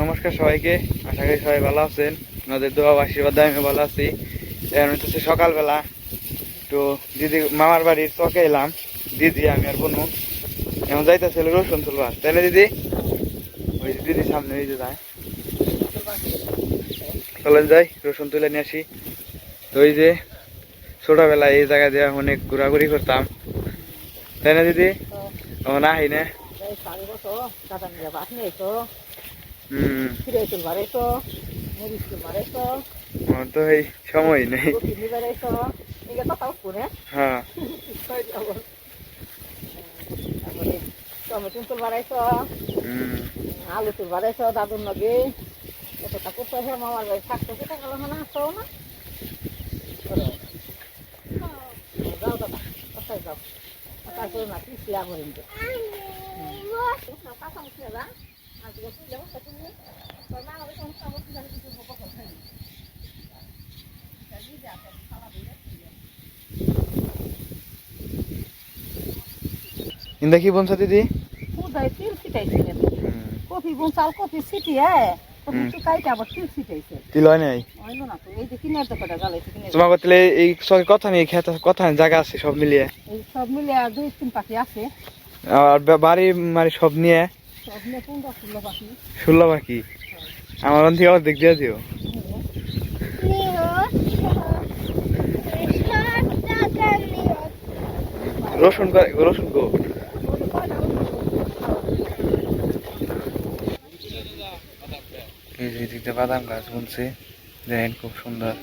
নমস্কার সবাইকে। আশা করি সবাই ভালো আছেন। আপনাদের দোয়া আশীর্বাদ আমি ভালো আছি। এখন হচ্ছে সকালবেলা। তো দিদি মামার বাড়ির চকে এলাম। দিদি আমি আর বোনু। এখন যাইতেছিল রসুন তুলবার। তাই না দিদি? ওই যে দিদি সামনে এই যে যায়। চলেন যাই রসুন তুলে নিয়ে আসি। তো ওই যে ছোটবেলায় এই জায়গা দিয়ে অনেক ঘোরাঘুরি করতাম। তাই না দিদি? ও। না? হাই না তো এই সময় নেই। হ্যাঁ। টমেটো চুল বাড়াইছো হম। আলু চুল বাড়াইছো দাদুর নগে এতটা করতে হয় মামার বাড়ি থাকতো সেটা গেল না আসো না। যাও দাদা কোথায় যাও? কোথায় করে না কি শিয়া করেন তো ইন্দা কি বলছো দিদি? কোথায় তিল ছিটাইছিলেন কফি বুনসাল কফি ছিটিয়ে কফি হুম। শুকাইতে আবার তিল ছিটাইছে। তিল হয় নাই? হইল না তো এই যে কিনের দোকানটা জ্বালাইছে কিনের তোমার বলতে এই সব কথা নিয়ে খেতে কথা জায়গা আছে সব মিলিয়ে? এই সব মিলিয়ে আর দুই তিন পাখি আছে। আর বাড়ি মানে সব নিয়ে? ষোলো পাখি? আমার ওখান থেকে অর্ধেক দিয়ে দিও রসুন রসুন গো। এই বাদাম গাছ বুনছে দেখেন খুব সুন্দর।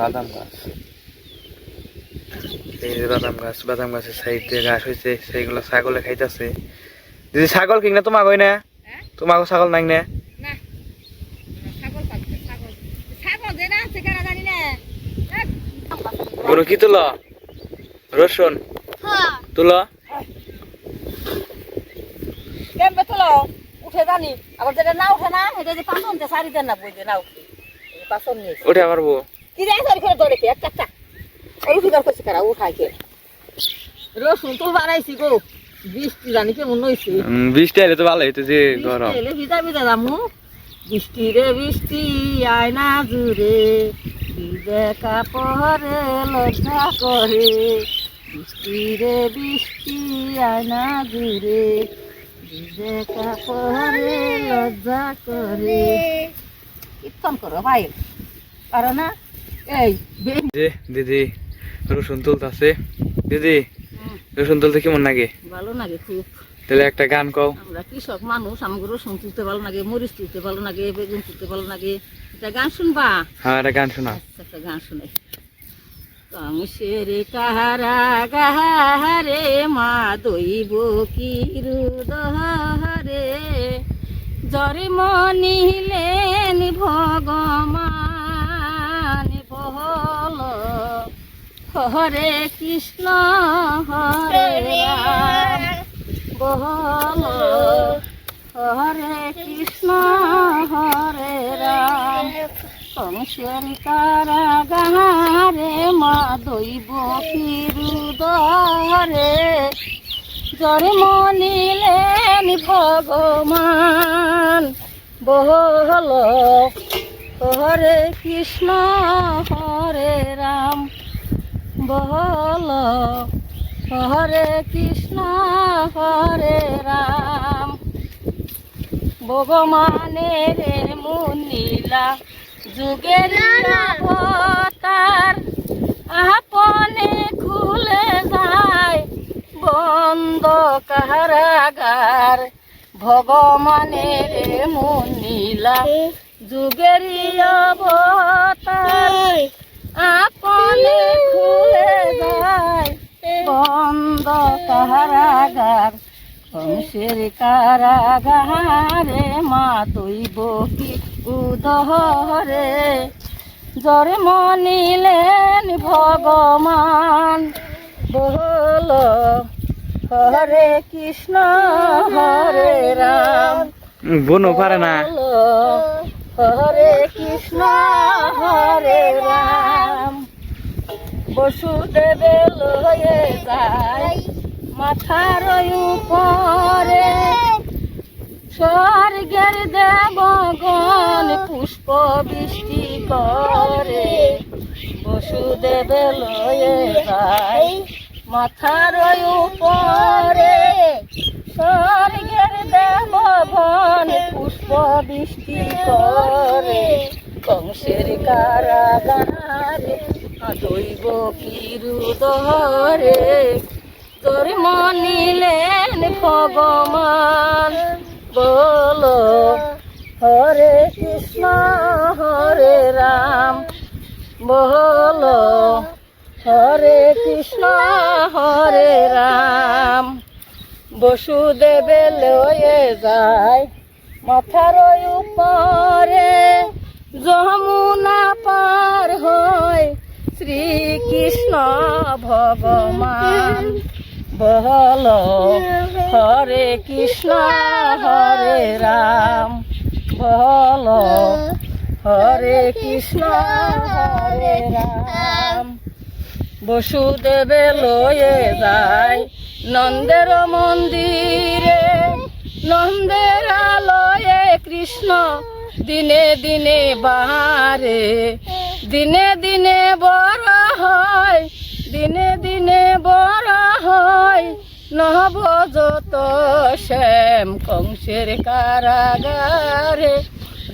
বাদাম গাছ। এই যে বাদাম গাছ বাদাম গাছের সাইড দিয়ে ঘাস হয়েছে সেইগুলো ছাগলে খাইতেছে। দিদি ছাগল কিনা তোমার কই না? তোমাকে ছাগল নাই না? যে জানি না। গরু কি তুলো? রসুন? তুলো? কেমবে উঠে জানি। আবার যেটা না উঠে না এটা যে পাঁচন সারি দেন না বই দিয়ে না উঠে। পাঁচন উঠে পারব কি যায় সারি করে দৌড়ে একটা। ওই ফিকার করছে কারা উঠাই কে? রসুন তুল বানাইছি গো বৃষ্টি জানি কেমন উম, বৃষ্টি এলে তো ভালো হইতো যে গরম। এলে ভিজা ভিজা যামু বৃষ্টি রে বৃষ্টি আয় না জুড়ে। ভিজে কাপড়ে লজ্জা করে। বৃষ্টি রে বৃষ্টি আয় না জুড়ে। ভিজে কাপড়ে লজ্জা করে। কীর্তন করো ভাই পারো না? এই দিদি রসুন তুলতেছে দিদি রসুন তুলতে কেমন লাগে? ভালো লাগে খুব। তাহলে একটা গান কও। আমরা কৃষক মানুষ আমাকে রসুন তুলতে ভালো লাগে মরিচ তুলতে ভালো লাগে বেগুন তুলতে ভালো লাগে। এটা গান শুনবা? হ্যাঁ একটা গান শোনা। আচ্ছা একটা গান শুনাই। কংসের কাহারা গাহারে মা দইব কি রুদহারে। জরে মনিলেন ভগবান বহল হরে কৃষ্ণ হরে রাম। বহল হরে কৃষ্ণ হরে রাম। কংসের কারাগারে মা দৈব ফিরুদরে জরে মনিলেন ভগবান। বহল হরে কৃষ্ণ হরে রাম। বহল হরে কৃষ্ণ হরে রাম। ভগবানের মুনিলা যুগের আপনে খুলে যায় বন্ধ কারাগার ভগবানের মুনিলা যুগের অবতার আপনে খুলে যায় বন্ধ কারাগার কংসের কারাগারে মা দৈব কি উদহরে। জরে মনিলেন ভগবান বল হরে কৃষ্ণ হরে রাম। উম, পারে না। হরে কৃষ্ণ হরে রাম। বসুদেবে লয়ে যায় মাথার উপর। স্বর্গের দেবগণ পুষ্প বৃষ্টি করে। বসুদেব লয়ে যায় মাথার উপরে। স্বর্গের দেবগণ পুষ্প বৃষ্টি করে। কংসের কারাগারে দৈব কিরুদরে তোর মনিলেন ভগবান। বলো, হরে কৃষ্ণ, হরে রাম। বলো, হরে কৃষ্ণ, হরে রাম। বসুদেবে লয়ে যায় মাথার উপরে। যমুনা পার হয় শ্রীকৃষ্ণ ভগবান। বল, হরে কৃষ্ণ, হরে রাম। বল, হরে কৃষ্ণ, হরে রাম। বসুদেবে লয়ে যায় নন্দের মন্দিরে। নন্দের আলয়ে কৃষ্ণ দিনে দিনে বাহারে। দিনে দিনে বড় হয় দিনে দিনে বড় হয় নহব যত শ্যাম কংসের কারাগারে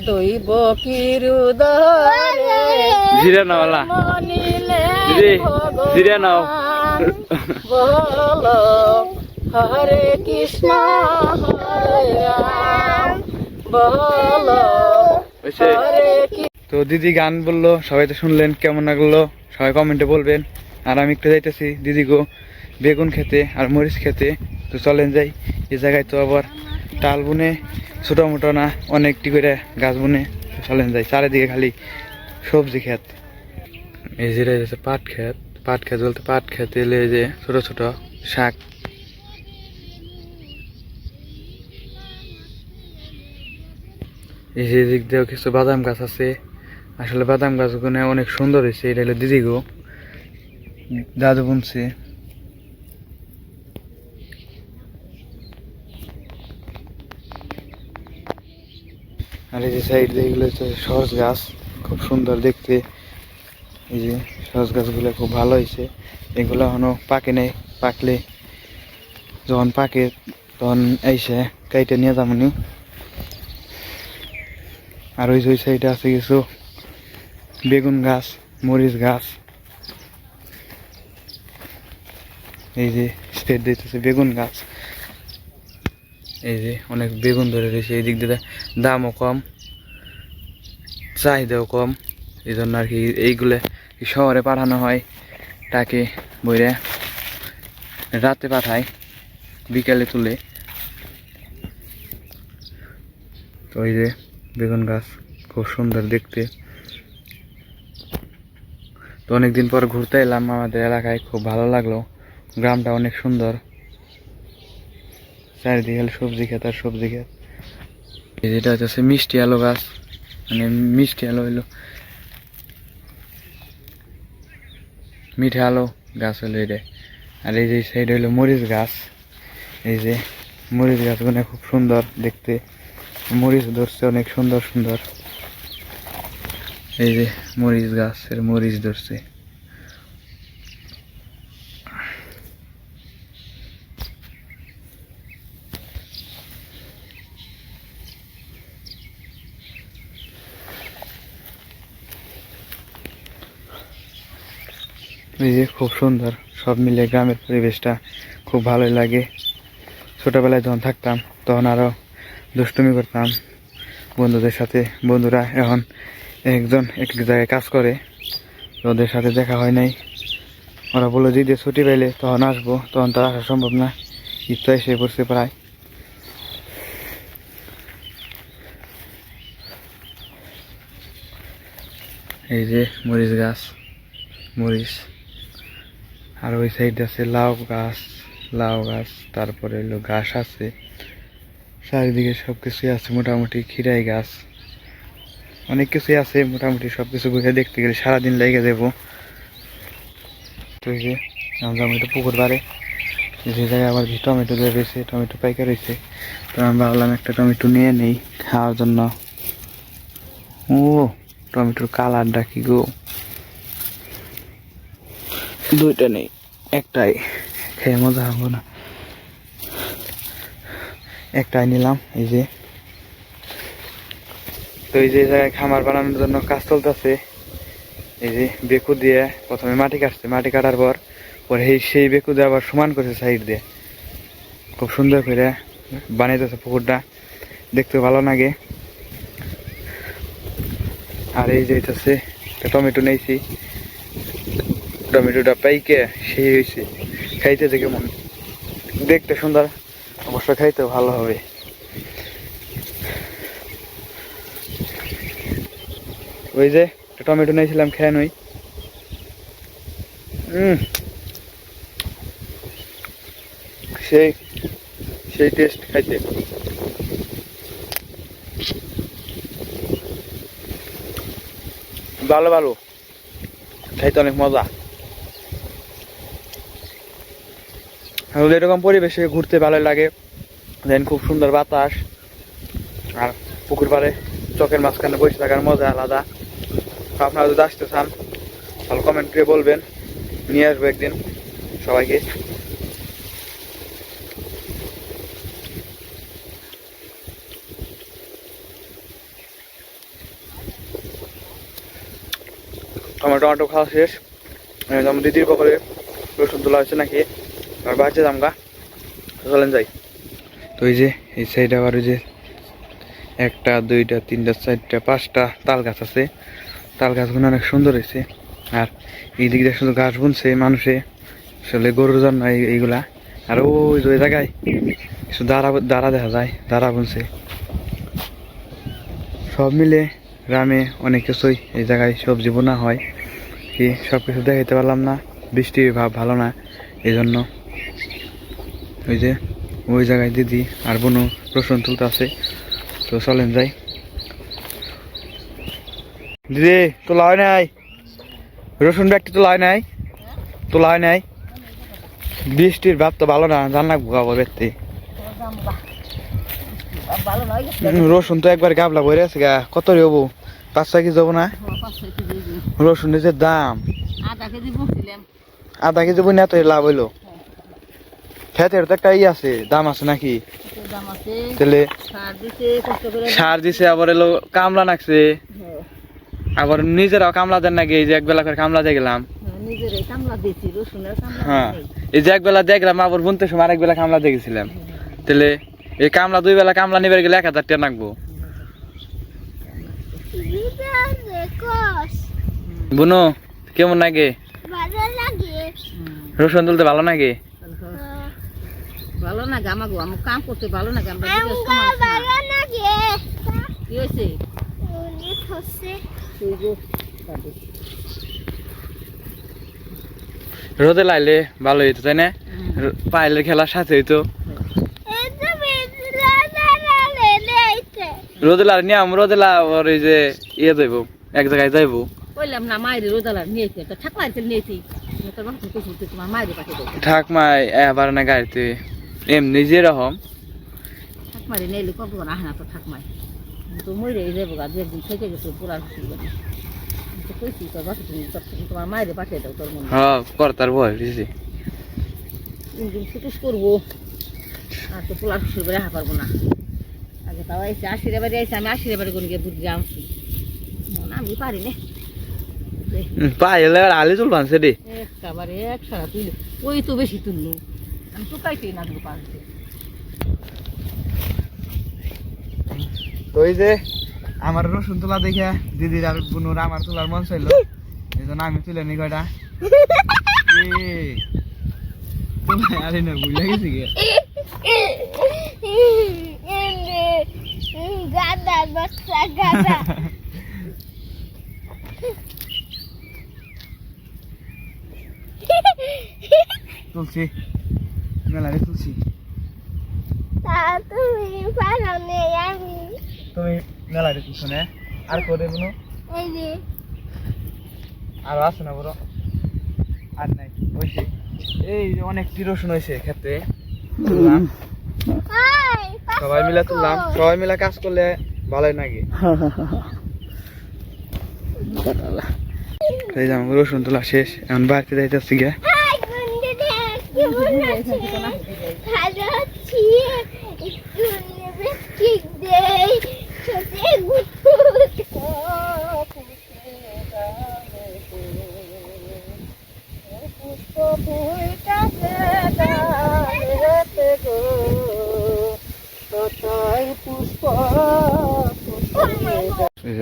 দৈব কিরুদরে মনিলে জিরে নাও। বলো হরে কৃষ্ণ হরে রাম। বলো হরে কৃষ্ণ। তো দিদি গান বলল সবাই তো শুনলেন কেমন লাগল? সবাই কমেন্টে বলবেন। আর আমি একটু যাইতেছি। দিদি গো, বেগুন খেতে আর মরিচ খেতে। তো চলেন যাই এই জায়গায় তো আবার টাল বুনে, ছোটো মোটো না, অনেকটি করে গাছ বুনে। চলেন যাই, চারিদিকে খালি সবজি ক্ষেত। এই যে রয়েছে পাট ক্ষেত। পাট ক্ষেত বলতে পাট ক্ষেত, এলে যে ছোট ছোট শাক। এই যে দিক দিয়েও কিছু বাদাম গাছ আছে। আসলে বাদাম গাছগুলো অনেক সুন্দর হয়েছে, এটা হলো দিদি গো। দাদু বুনছে। আর এই যে সাইড দিয়ে এগুলো হচ্ছে সহজ গাছ, খুব সুন্দর দেখতে। এই যে সহজ গাছগুলো খুব ভালো হয়েছে। এগুলো এখনও পাকে নেই, পাকলে যখন পাকে তখন এসে কাইটে নিয়ে যাবনি আর ওই ওই সাইডে আছে কিছু বেগুন গাছ, মরিচ গাছ। এই যে স্টেট দিতেছে বেগুন গাছ। এই যে অনেক বেগুন ধরে রয়েছে এই দিক দিয়ে। দামও কম, চাহিদাও কম। এই জন্য আর কি এইগুলো শহরে পাঠানো হয়, তাকে বইরে রাতে পাঠায়, বিকালে তুলে। তো এই যে বেগুন গাছ খুব সুন্দর দেখতে। তো অনেকদিন পর ঘুরতে এলাম, আমাদের এলাকায় খুব ভালো লাগল। গ্রামটা অনেক সুন্দর। চারিদিকে হলো সবজি ক্ষেত আর সবজি ক্ষেত। যেটা হচ্ছে মিষ্টি আলু গাছ। মানে মিষ্টি আলু হইল মিঠা আলু গাছ হলো এটা আর এই যে সাইড হইল মরিচ গাছ। এই যে মরিচ গাছগুলো খুব সুন্দর দেখতে। মরিচ ধরছে অনেক সুন্দর সুন্দর। এই যে মরিচ গাছের মরিচ ধরছে। এই যে খুব সুন্দর। সব মিলে গ্রামের পরিবেশটা খুব ভালোই লাগে। ছোটোবেলায় যখন থাকতাম, তখন আরও দুষ্টুমি করতাম বন্ধুদের সাথে। বন্ধুরা এখন একজন এক জায়গায় কাজ করে, ওদের সাথে দেখা হয় নাই। ওরা বলল যে ছুটি পাইলে তখন আসব। তখন তো আসা সম্ভব না। ঈদ তো এসে পড়ছে প্রায়। এই যে মরিচ গাছ, মরিচ। আর ওই সাইডে আছে লাউ গাছ লাউ গাছ, তারপরে হলো ঘাস আছে। চারিদিকে সব কিছুই আছে, মোটামুটি খিরাই গাছ। অনেক কিছুই আছে, মোটামুটি সব কিছু ঘুরে দেখতে গেলে সারাদিন লেগে যাব। তো যে, আমরা একটু পুকুর পাড়ে যে জায়গায় আবার টমেটো রয়েছে, টমেটো পাইকার রয়েছে। তো আমি ভাবলাম একটা টমেটো নিয়ে নেই খাওয়ার জন্য। ও, টমেটোর কালারটা কি গো? দুইটা নেই, একটাই। খেয়ে মজা হব না। একটাই নিলাম, এই যে। তো এই যে জায়গায় খামার বানানোর জন্য কাজ চলতেছে। এই যে বেকু দিয়ে প্রথমে মাটি কাটছে, মাটি কাটার পর পরে সেই বেকু দিয়ে আবার সমান করছে সাইড দিয়ে। খুব সুন্দর করে বানাইতেছে পুকুরটা। দেখতে ভালো লাগে। আর এই যে টমেটো নিয়েছি। টমেটোটা পাইকে সেই হয়েছে খাইতে যে কেমন দেখতে সুন্দর, অবশ্য খাইতে ভালো হবে। ওই যে টমেটো নিয়েছিলাম খেয়ে নই। সেই সেই টেস্ট খাইতে। ভালো ভালো। খাইতে অনেক মজা। আমাদের এরকম পরিবেশে ঘুরতে ভালো লাগে। দেন খুব সুন্দর বাতাস। আর পুকুর পাড়ে চকের মাঝখানে বসে থাকার মজা আলাদা। আপনারা যদি আসতে চান, তাহলে কমেন্ট করে বলবেন। নিয়ে আসব একদিন সবাইকে। আমার টমেটো খাওয়া শেষ। দিদির কপালে রসুন তোলা হয়েছে নাকি? আর বাড়ছে জামগা চলেন যাই। তো এই যে, এই সাইডে আবার ওই যে একটা, দুইটা, তিনটা, চারটা, পাঁচটা তাল গাছ আছে। তাল গাছগুলো অনেক সুন্দর হয়েছে। আর এই দিক দিয়ে শুধু ঘাস বুনছে মানুষে। আসলে গরুর জন্য এই- এইগুলা। আর ওই যে ওই জায়গায় কিছু দাঁড়া দাঁড়া দেখা যায়, দাঁড়া বুনছে। সব মিলে গ্রামে অনেক কিছুই এই জায়গায় সবজি বোনা হয়। কি সব কিছু দেখাইতে পারলাম না। বৃষ্টির ভাব ভালো না, এই জন্য। ওই যে ওই জায়গায় দিদি আর বোনু রসুন তুলতে আছে তো চলেন যাই। দিদি তোলা হয় নাই? রসুন ব্যাগটি তোলা হয় নাই? তোলা হয় নাই? বৃষ্টির ভাব তো ভালো না জান লাগবো গাবো ব্যক্তি রসুন তো একবার গাবলা ভরে আছে গা কত রে হব পাঁচ ছয় কেজি যাব না? রসুনের যে দাম। আধা কেজি বসছিলাম আধা কেজি বই না তো লাভ হইল? খেতের তো একটা ই আছে দাম আছে নাকি? তাহলে সার দিছে আবার এলো কামলা নাকছে। আবার নিজেরাও কামলা দেন নাকি? এই যে একবেলা করে কামলা দিয়ে গেলাম। হ্যাঁ। এই যে একবেলা দেখলাম আবার বুনতে সময় আরেক বেলা কামলা দিয়ে গেছিলাম। তাহলে এই কামলা দুই বেলা কামলা নিবে গেলে এক হাজার টাকা নাকবো। বুনো কেমন লাগে। রসুন তুলতে ভালো লাগে ভালো না গামা গো আমার কাম করতে ভালো না আমরা কি হয়েছে। রোদে লাইলে ভালো হইতো তাই না? পাইলের খেলার সাথে হইতো। এই তো বিজলা দাঁড়ালে নেইতে রোদে লাল নিয়ে আমি রোদে লা ওর এই যে ইয়ে যাইবো এক জায়গায় যাইবো। কইলাম না মায়ের রোদালা নিয়েছে তো ঠাক নিয়েছি তোমার মায়ের পাঠিয়ে মাই এবার না গাড়িতে। এমনি যেরকম ঠাক মারি নেইলে কত না আহে না তো ঠাক মাই তো মরে যাব গা দু একদিন থেকে গেছে পুরা হসি গেছে। তো কইছি তোর বাসা তুমি তোমার মায়ের পাঠিয়ে দাও তোর মনে হ করতার বয় দিছি দিন ফুটুস করব। আর তো পোলার হুসুর বেড়ে হা পারব না। আগে তাও এসে আশির বাড়ি এসে আমি আশির বাড়ি কোন গিয়ে বুঝে আনছি না, আমি পারি না। পাইলে আলি তুল বানছে রে। একেবারে এক সারা তুইলে ওই তো বেশি তুললো তো কাইতেই না দুটো পারছি তো এই যে, আমার রসুন তোলা দেখে দিদির আর বুনুর আমার তোলার মন চাইলো। এই জন্য আমি তুলে নি কয়টা। আরে না বুঝলে গেছি গে গাদা মেলারে তা তুমি পারো নেই আমি। তুমি মেলারে তুলছো না। আর করে এই যে। আর আছে না বড়? আর নাই। ওইছে এই যে অনেকটি রসুন হয়েছে খেতে। সবাই মিলে তুললাম। সবাই মিলে কাজ করলে ভালোই নাকি? রসুন তোলা শেষ। এখন বাড়িতে যাইতেছি গিয়ে। কেমন আছে? ভালো আছি। একটু নেবে, ঠিক।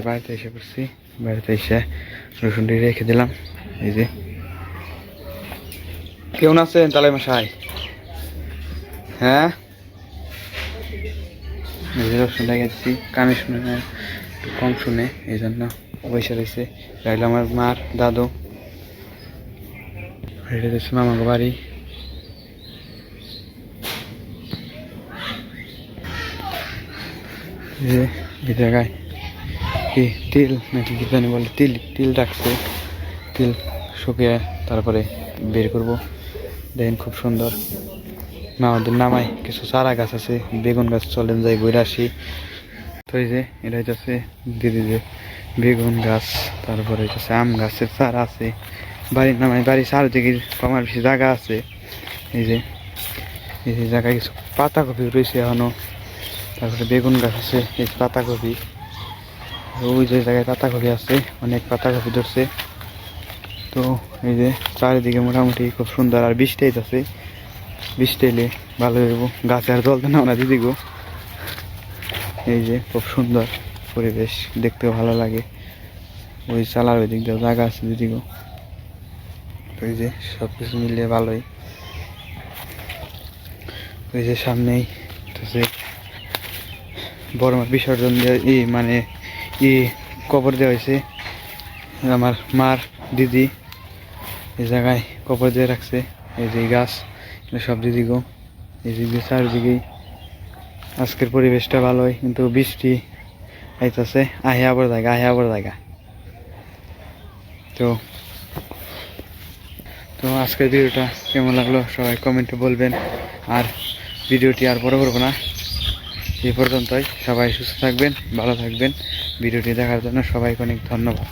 বাড়িতে এসে করছি বাড়িতে এসে রসুনটি রেখে দিলাম এই যে কেমন আছেন তালে মশাই? হ্যাঁ? রেখে দিচ্ছি কানে শুনে একটু কম শুনে, এই জন্য বসে রয়েছে। রাইল আমার মার দাদু। এটা মামাকে বাড়ি। যে এই জায়গায় কি তিল নাকি কি জানি বলে, তিল তিল রাখছে তিল শুকিয়ে তারপরে বের করব। দেখেন খুব সুন্দর। না আমাদের নামাই কিছু চারা গাছ আছে, বেগুন গাছ চলেন যাই ঘুরে তো এই যে, এটা হচ্ছে দিদি যে বেগুন গাছ, তারপরে হচ্ছে আম গাছের চারা আছে। বাড়ির নামাই বাড়ির চারদিকে কমার বেশি জায়গা আছে। এই যে এই যে জায়গায় কিছু পাতাকপি রয়েছে এখনও। তারপরে বেগুন গাছ আছে, এই পাতাকপি। ওই যে জায়গায় পাতাকপি আছে, অনেক পাতাকপি ধরছে। তো এই যে চারিদিকে মোটামুটি খুব সুন্দর, আর বৃষ্টি আছে বৃষ্টি এলে ভালো হইব। গাছে আর জল না না দিদি গো এই যে খুব সুন্দর পরিবেশ, দেখতেও ভালো লাগে। ওই চালার ওই দিক দিয়ে জায়গা আছে দিদি গো তো এই যে সব কিছু মিলিয়ে ভালোই। ওই যে সামনেই তো যে বিসর্জন দিয়ে ই মানে ই কবর দেওয়া হয়েছে আমার মার দিদি এই জায়গায় কবর দিয়ে রাখছে। এই যে গাছ সব দিদি গো এই দিক দিয়ে চারিদিকেই। আজকের পরিবেশটা ভালোই, কিন্তু বৃষ্টি আইতাছে, আহে আবার জায়গা, আহে আবার জায়গা। তো তো আজকের ভিডিওটা কেমন লাগল সবাই কমেন্টে বলবেন। আর ভিডিওটি আর বড় করব না। এই পর্যন্তই, সবাই সুস্থ থাকবেন, ভালো থাকবেন। ভিডিওটি দেখার জন্য সবাইকে অনেক ধন্যবাদ।